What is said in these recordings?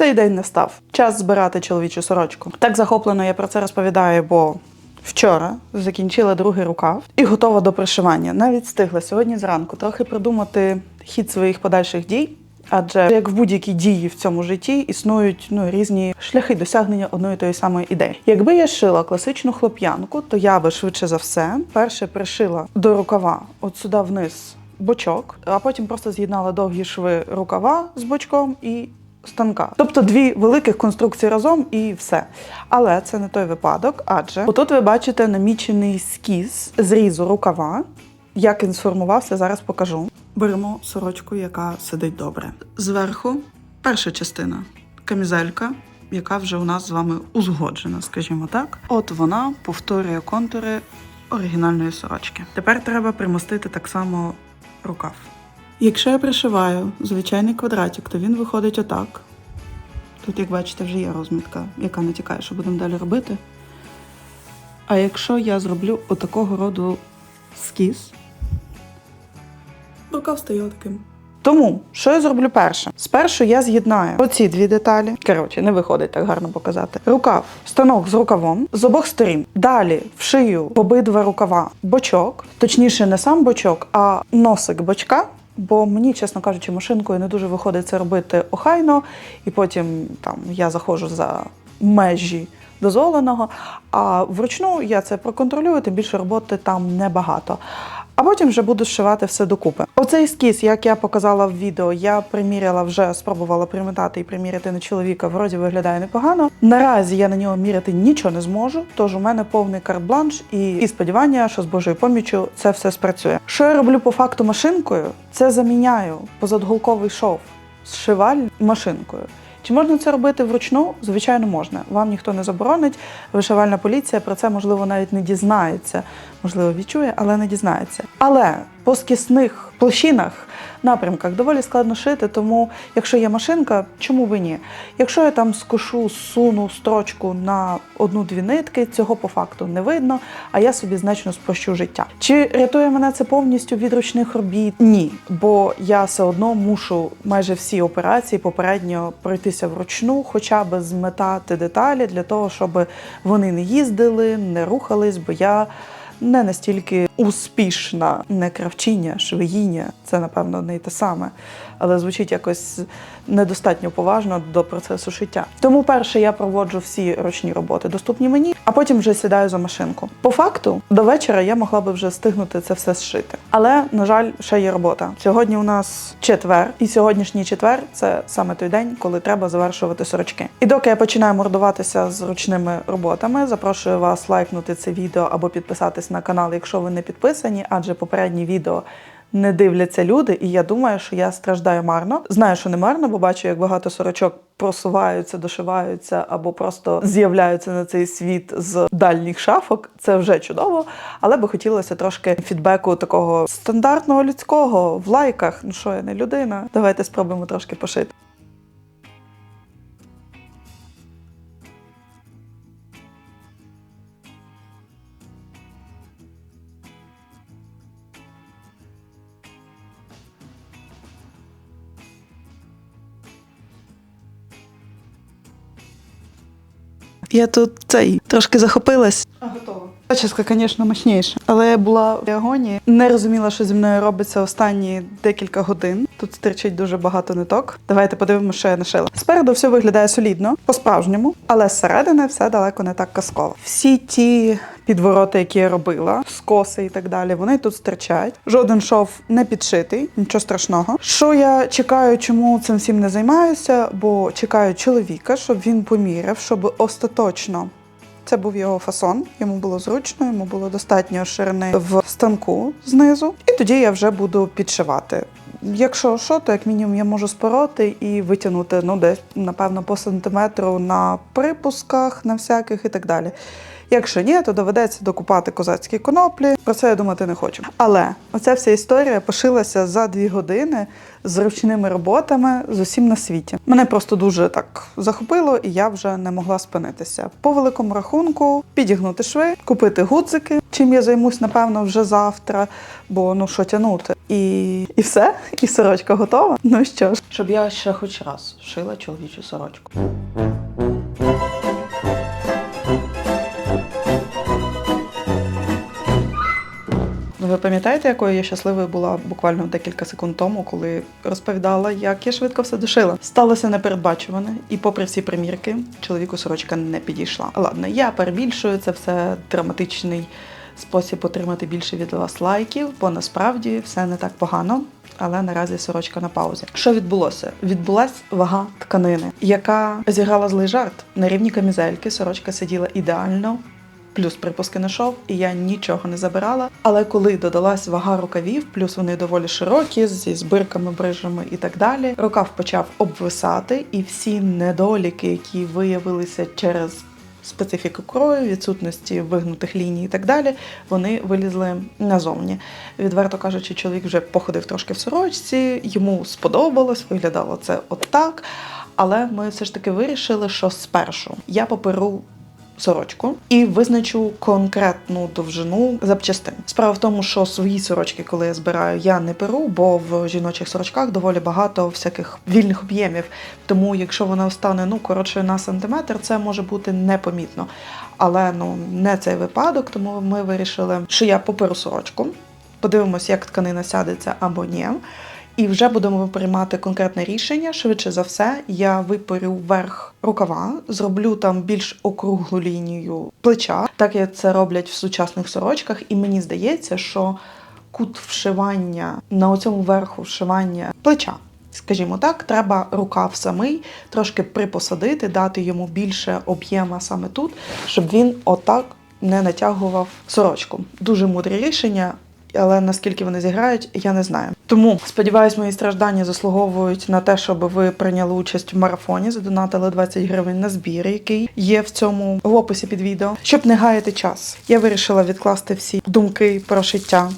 цей день не став. Час збирати чоловічу сорочку. Так захоплено я про це розповідаю, бо вчора закінчила другий рукав і готова до пришивання. Навіть встигла сьогодні зранку трохи придумати хід своїх подальших дій. Адже як в будь-якій дії в цьому житті існують ну різні шляхи досягнення одної тої самої ідеї. Якби я шила класичну хлоп'янку, то я би швидше за все перше пришила до рукава от сюди вниз бочок, а потім просто з'єднала довгі шви рукава з бочком і станка. Тобто дві великих конструкції разом і все. Але це не той випадок, адже отут ви бачите намічений скіз зрізу рукава. Як він сформувався, зараз покажу. Беремо сорочку, яка сидить добре. Зверху перша частина камізелька, яка вже у нас з вами узгоджена, скажімо так. От вона повторює контури оригінальної сорочки. Тепер треба примостити так само рукав. Якщо я пришиваю звичайний квадратик, то він виходить отак. Тут, як бачите, вже є розмітка, яка натякає, що будемо далі робити. А якщо я зроблю отакого роду скіз, рукав стає таким. Тому що я зроблю перше? Спершу я з'єднаю оці дві деталі. Коротше, не виходить так гарно показати. Рукав, станок з рукавом з обох сторін. Далі вшию обидва рукава бочок, точніше, не сам бочок, а носик бочка. Бо мені, чесно кажучи, машинкою не дуже виходить це робити охайно, і потім там я заходжу за межі дозволеного. А вручну я це проконтролюю, тим більше роботи там небагато. А потім вже буду зшивати все докупи. Оцей ескіз, як я показала в відео, я приміряла вже, спробувала примітати і приміряти на чоловіка. Вроді виглядає непогано. Наразі я на нього міряти нічого не зможу, тож у мене повний карт-бланш і, і сподівання, що з Божою поміччю це все спрацює. Що я роблю по факту машинкою? Це заміняю позадголковий шов зшиваль машинкою. Чи можна це робити вручну? Звичайно, можна. Вам ніхто не заборонить. Вишивальна поліція про це можливо навіть не дізнається. Можливо, відчує, але не дізнається. Але по скісних площинах, напрямках доволі складно шити, тому якщо є машинка, чому би ні? Якщо я там скошу, суну строчку на одну-дві нитки, цього по факту не видно, а я собі значно спрощу життя. Чи рятує мене це повністю від ручних робіт? Ні, бо я все одно мушу майже всі операції попередньо пройтися вручну, хоча б зметати деталі для того, щоб вони не їздили, не рухались, бо я не настільки успішна, не кравчиня, швеїня, це напевно й те саме, але звучить якось недостатньо поважно до процесу шиття. Тому перше я проводжу всі ручні роботи, доступні мені, а потім вже сідаю за машинку. По факту, до вечора я могла би вже встигнути це все зшити. Але, на жаль, ще є робота. Сьогодні у нас четвер, і сьогоднішній четвер це саме той день, коли треба завершувати сорочки. І доки я починаю мордуватися з ручними роботами, запрошую вас лайкнути це відео або підписатись на канал, якщо ви не підписані, адже попередні відео. Не дивляться люди, і я думаю, що я страждаю марно. Знаю, що не марно, бо бачу, як багато сорочок просуваються, дошиваються або просто з'являються на цей світ з дальніх шафок. Це вже чудово. Але би хотілося трошки фідбеку такого стандартного людського в лайках. Ну що я не людина? Давайте спробуємо трошки пошити. Я тут цей трошки захопилась. А готова. Зачіска, звісно, мощніша. Але я була в агонії. Не розуміла, що зі мною робиться останні декілька годин. Тут стирчить дуже багато ниток. Давайте подивимося, що я нашила. Спереду все виглядає солідно, по-справжньому, але зсередини все далеко не так казково. Всі ті підвороти, які я робила, скоси і так далі, вони тут стирчать. Жоден шов не підшитий, нічого страшного. Що я чекаю, чому цим всім не займаюся? Бо чекаю чоловіка, щоб він поміряв, щоб остаточно. Це був його фасон, йому було зручно, йому було достатньо ширини в станку знизу, і тоді я вже буду підшивати. Якщо що, то як мінімум я можу спороти і витягнути ну десь, напевно, по сантиметру на припусках, на всяких і так далі. Якщо ні, то доведеться докупати козацькі коноплі. Про це я думати не хочу. Але оця вся історія пошилася за дві години з ручними роботами з усім на світі. Мене просто дуже так захопило, і я вже не могла спинитися. По великому рахунку підігнути шви, купити гудзики, чим я займусь, напевно, вже завтра, бо ну що тягнути. І, і все, і сорочка готова. Ну що ж, щоб я ще хоч раз шила чоловічу сорочку. Ви пам'ятаєте, якою я щасливою була буквально декілька секунд тому, коли розповідала, як я швидко все дошила. Сталося непередбачуване, і попри всі примірки, чоловіку сорочка не підійшла. Ладно, я перебільшую це все драматичний спосіб отримати більше від вас лайків, бо насправді все не так погано. Але наразі сорочка на паузі. Що відбулося? Відбулась вага тканини, яка зіграла злий жарт. На рівні камізельки сорочка сиділа ідеально, плюс припуски на шов, і я нічого не забирала. Але коли додалась вага рукавів, плюс вони доволі широкі, зі збирками, брижами і так далі, рукав почав обвисати, і всі недоліки, які виявилися через специфіку крою, відсутності вигнутих ліній і так далі, вони вилізли назовні. Відверто кажучи, чоловік вже походив трошки в сорочці, йому сподобалось, виглядало це отак. Але ми все ж таки вирішили, що спершу я поперу сорочку і визначу конкретну довжину запчастин. Справа в тому, що свої сорочки, коли я збираю, я не перу, бо в жіночих сорочках доволі багато всяких вільних об'ємів. Тому, якщо вона стане ну коротше на сантиметр, це може бути непомітно. Але ну не цей випадок, тому ми вирішили, що я поперу сорочку. Подивимось, як тканина сядеться або ні. І вже будемо приймати конкретне рішення. Швидше за все, я випорю верх рукава, зроблю там більш округлу лінію плеча, так як це роблять в сучасних сорочках. І мені здається, що кут вшивання на оцьому верху вшивання плеча. Скажімо так, треба рукав самий трошки припосадити, дати йому більше об'єма саме тут, щоб він отак не натягував сорочку. Дуже мудре рішення. Але наскільки вони зіграють, я не знаю. Тому сподіваюсь, мої страждання заслуговують на те, щоб ви прийняли участь в марафоні, задонатили 20 гривень на збір, який є в цьому в описі під відео. Щоб не гаяти час, я вирішила відкласти всі думки про шиття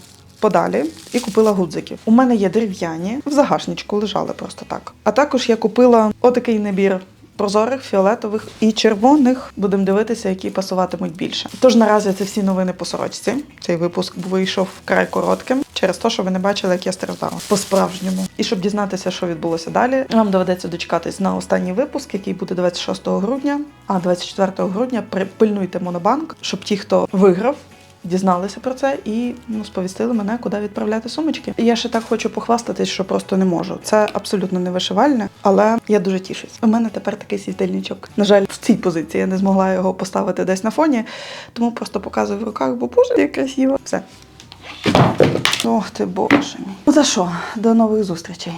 подалі і купила гудзиків. У мене є дерев'яні, в загашничку лежали просто так. А також я купила отакий набір. Прозорих, фіолетових і червоних будемо дивитися, які пасуватимуть більше. Тож наразі це всі новини по сорочці. Цей випуск вийшов вкрай коротким через те, що ви не бачили, як я страждала по-справжньому. І щоб дізнатися, що відбулося далі, вам доведеться дочекатись на останній випуск, який буде 26 грудня. А 24 грудня припильнуйте монобанк, щоб ті, хто виграв, дізналися про це і ну, сповістили мене, куди відправляти сумочки. І я ще так хочу похвастатись, що просто не можу. Це абсолютно не вишивальне, але я дуже тішусь. У мене тепер такий світильничок. На жаль, в цій позиції я не змогла його поставити десь на фоні, тому просто показую в руках, бо боже, як красиво. Все. Ох ти боже мій. Ну за що? До нових зустрічей.